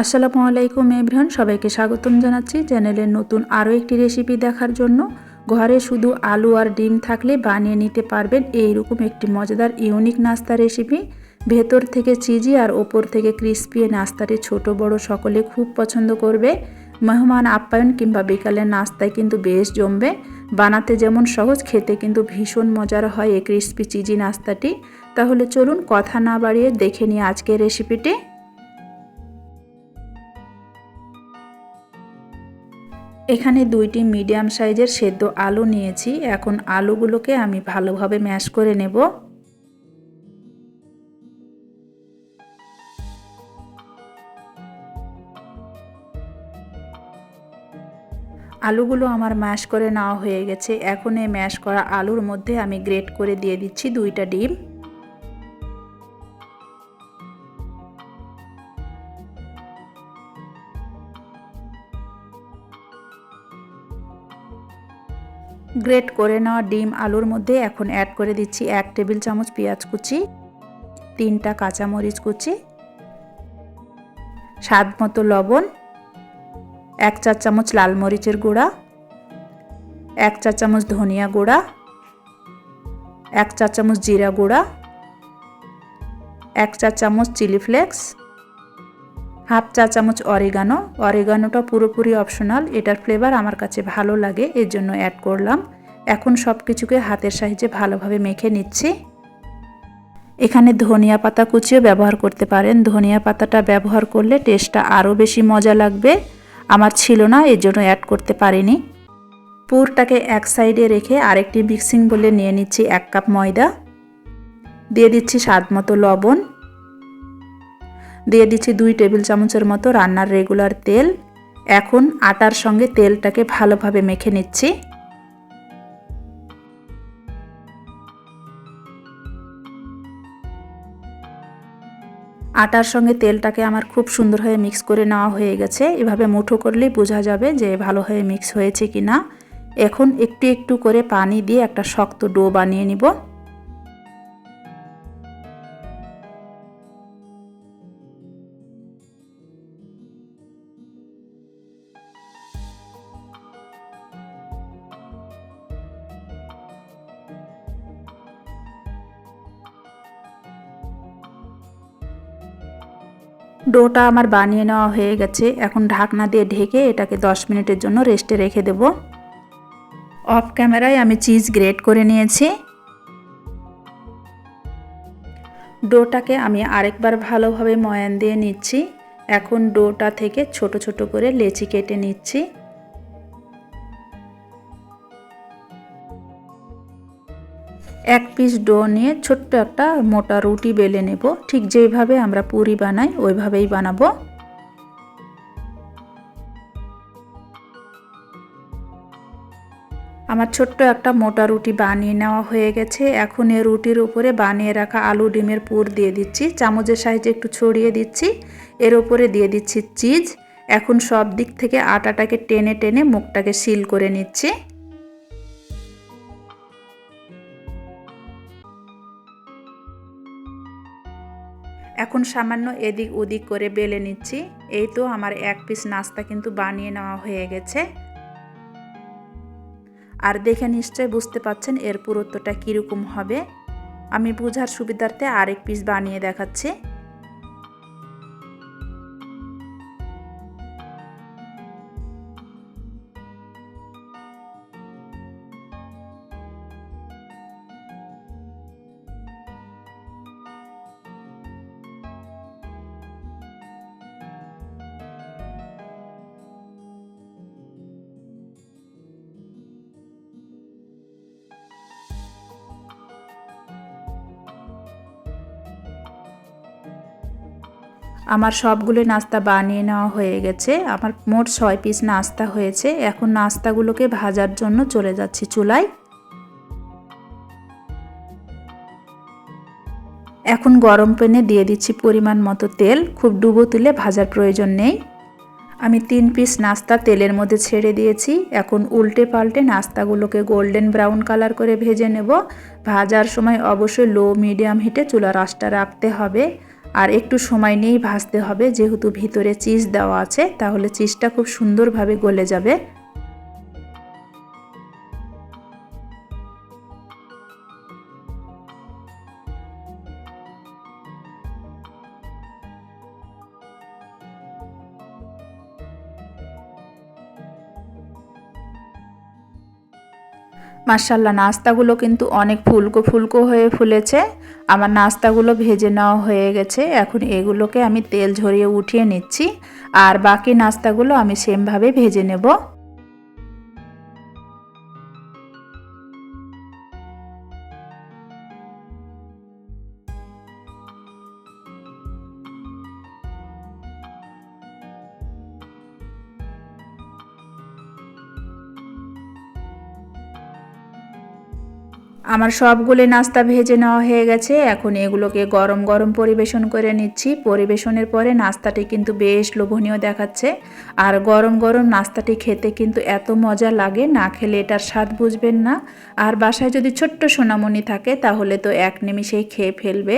আসসালামু আলাইকুম এভরিওয়ান, সবাইকে স্বাগতম জানাচ্ছি চ্যানেলের নতুন আরও একটি রেসিপি দেখার জন্য। ঘরে শুধু আলু আর ডিম থাকলে বানিয়ে নিতে পারবেন এইরকম একটি মজাদার, ইউনিক নাস্তা রেসিপি। ভেতর থেকে চিজি আর ওপর থেকে ক্রিস্পি নাস্তাটি ছোট, বড় সকলে খুব পছন্দ করবে। মেহমান, আপ্যায়ন কিংবা বিকালের নাস্তায় কিন্তু বেশ জমবে। বানাতে যেমন সহজ, খেতে কিন্তু ভীষণ মজার হয় এই ক্রিস্পি চিজি নাস্তাটি। তাহলে চলুন কথা না বাড়িয়ে দেখে নিই আজকের রেসিপিটি। এখানে দুইটি মিডিয়াম সাইজের সেদ্ধ আলু নিয়েছি। এখন আলুগুলোকে আমি ভালোভাবে ম্যাশ করে নেব। আলুগুলো আমার ম্যাশ করে নেওয়া হয়ে গেছে। এখন এই ম্যাশ করা আলুর মধ্যে আমি গ্রেট করে দিয়ে দিচ্ছি দুইটা ডিম। গ্রেট করে নেওয়া ডিম আলুর মধ্যে এখন অ্যাড করে দিচ্ছি এক টেবিল চামচ পেঁয়াজ কুচি, তিনটা কাঁচামরিচ কুচি, স্বাদ মতো লবণ, এক চা চামচ লাল মরিচের গুঁড়া, এক চা চামচ ধনিয়া গুঁড়া, এক চা চামচ জিরা গুঁড়া, এক চা চামচ চিলি ফ্লেক্স হাফ চা চামচ অরেগানো অরেগানোটা পুরোপুরি অপশনাল এটার ফ্লেভার আমার কাছে ভালো লাগে, এর জন্য অ্যাড করলাম। এখন সব কিছুকে হাতের সাহায্যে ভালোভাবে মেখে নিচ্ছি। এখানে ধনিয়া পাতা কুচিও ব্যবহার করতে পারেন। ধনিয়া পাতাটা ব্যবহার করলে টেস্টটা আরও বেশি মজা লাগবে। আমার ছিল না, এর জন্য অ্যাড করতে পারিনি। পুরটাকে এক সাইডে রেখে আরেকটি মিক্সিং বলে নিয়ে নিচ্ছি এক কাপ ময়দা। দিয়ে দিচ্ছি স্বাদ মতো লবণ। দিয়ে দিচ্ছি দুই টেবিল চামচের মতো রান্নার রেগুলার তেল। এখন আটার সঙ্গে তেলটাকে ভালোভাবে মেখে নিচ্ছি। আটার সঙ্গে তেলটাকে আমার খুব সুন্দর হয়ে মিক্স করে নেওয়া হয়ে গেছে। এভাবে মুঠো করলেই বোঝা যাবে যে ভালো হয়ে মিক্স হয়েছে কি না এখন একটু একটু করে পানি দিয়ে একটা শক্ত ডো বানিয়ে নিব। ডোটা আমার বানিয়ে নেওয়া হয়ে গেছে। এখন ঢাকনা দিয়ে ঢেকে এটাকে 10 মিনিটের জন্য রেস্টে রেখে দেব। অফ ক্যামেরায় আমি চিজ গ্রেট করে নিয়েছি। ডোটাকে আমি আরেকবার ভালোভাবে ময়ান দিয়ে নিচ্ছি। এখন ডোটা থেকে ছোট ছোট করে লেচি কেটে নিচ্ছি। এক পিস ডো নিয়ে ছোট্ট একটা মোটা রুটি বেলে নেব। ঠিক যেভাবে আমরা পুরি বানাই, ওইভাবেই বানাবো। আমার ছোট্ট একটা মোটা রুটি বানিয়ে নেওয়া হয়ে গেছে। এখন এই রুটির উপরে বানিয়ে রাখা আলু ডিমের পুর দিয়ে দিচ্ছি। চামচের সাইজে একটু ছড়িয়ে দিচ্ছি। এর উপরে দিয়ে দিচ্ছি চিজ। এখন সব দিক থেকে আটাটাকে টেনে টেনে মুখটাকে সিল করে নিচ্ছি। এখন সামান্য এদিক ওদিক করে বেলে নিচ্ছি। এই তো আমার এক পিস নাস্তা কিন্তু বানিয়ে নেওয়া হয়ে গেছে। আর দেখে নিশ্চয় বুঝতে পাচ্ছেন এর পুরুত্বটা কীরকম হবে। আমি বোঝার সুবিধার্থে আরেক পিস বানিয়ে দেখাচ্ছি। আমার সবগুলো নাস্তা বানিয়ে নেওয়া হয়ে গেছে। আমার মোট ছয় পিস নাস্তা হয়েছে। এখন নাস্তাগুলোকে ভাজার জন্য চলে যাচ্ছি চুলায়। এখন গরম প্যানে দিয়ে দিচ্ছি পরিমাণ মতো তেল। খুব ডুবো তুলে ভাজার প্রয়োজন নেই। আমি তিন পিস নাস্তা তেলের মধ্যে ছেড়ে দিয়েছি। এখন উল্টে পাল্টে নাস্তাগুলোকে গোল্ডেন ব্রাউন কালার করে ভেজে নেব। ভাজার সময় অবশ্যই লো, মিডিয়াম হিটে চুলা রাসটা রাখতে হবে। আর একটু সময় নিয়েই ভাজতে হবে। যেহেতু ভিতরে চিজ দেওয়া আছে, তাহলে চিজটা খুব সুন্দরভাবে গলে যাবে। মার্শাল্লাহ নাস্তাগুলো কিন্তু অনেক ফুলকো ফুলকো হয়ে ফুলেছে। আমার নাস্তাগুলো ভেজে নেওয়া হয়ে গেছে। এখন এগুলোকে আমি তেল ঝরিয়ে উঠিয়ে নিচ্ছি। আর বাকি নাস্তাগুলো আমি সেমভাবে ভেজে নেব। আমার সবগুলো নাস্তা ভেজে নেওয়া হয়ে গেছে। এখন এগুলোকে গরম গরম পরিবেশন করে নিচ্ছি। পরিবেশনের পরে নাস্তাটি কিন্তু বেশ লোভনীয় দেখাচ্ছে। আর গরম গরম নাস্তাটি খেতে কিন্তু এত মজা লাগে, না খেলে এটার স্বাদ বুঝবেন না। আর বাসায় যদি ছোট্ট সোনামণি থাকে, তাহলে তো এক নিমিষেই খেয়ে ফেলবে।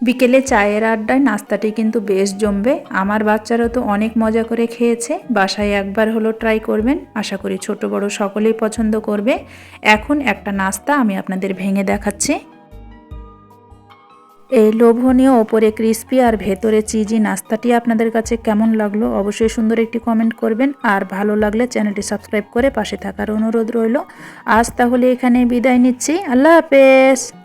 বিকেলে চায়ের আড্ডায় নাস্তাটি কিন্তু বেশ জমবে। আমার বাচ্চারা তো অনেক মজা করে খেয়েছে। বাসায় একবার হলো ট্রাই করবেন। আশা করি ছোট বড় সকলেই পছন্দ করবে। এখন একটা নাস্তা আমি আপনাদের ভেঙে দেখাচ্ছি। এই লোভনীয় ওপরে ক্রিস্পি আর ভেতরে চিজি নাস্তাটি আপনাদের কাছে কেমন লাগল অবশ্যই সুন্দর একটি কমেন্ট করবেন। আর ভালো লাগলে চ্যানেলটি সাবস্ক্রাইব করে পাশে থাকার অনুরোধ রইল। আজ তাহলে এখানে বিদায় নিচ্ছি। আল্লাহ হাফেজ!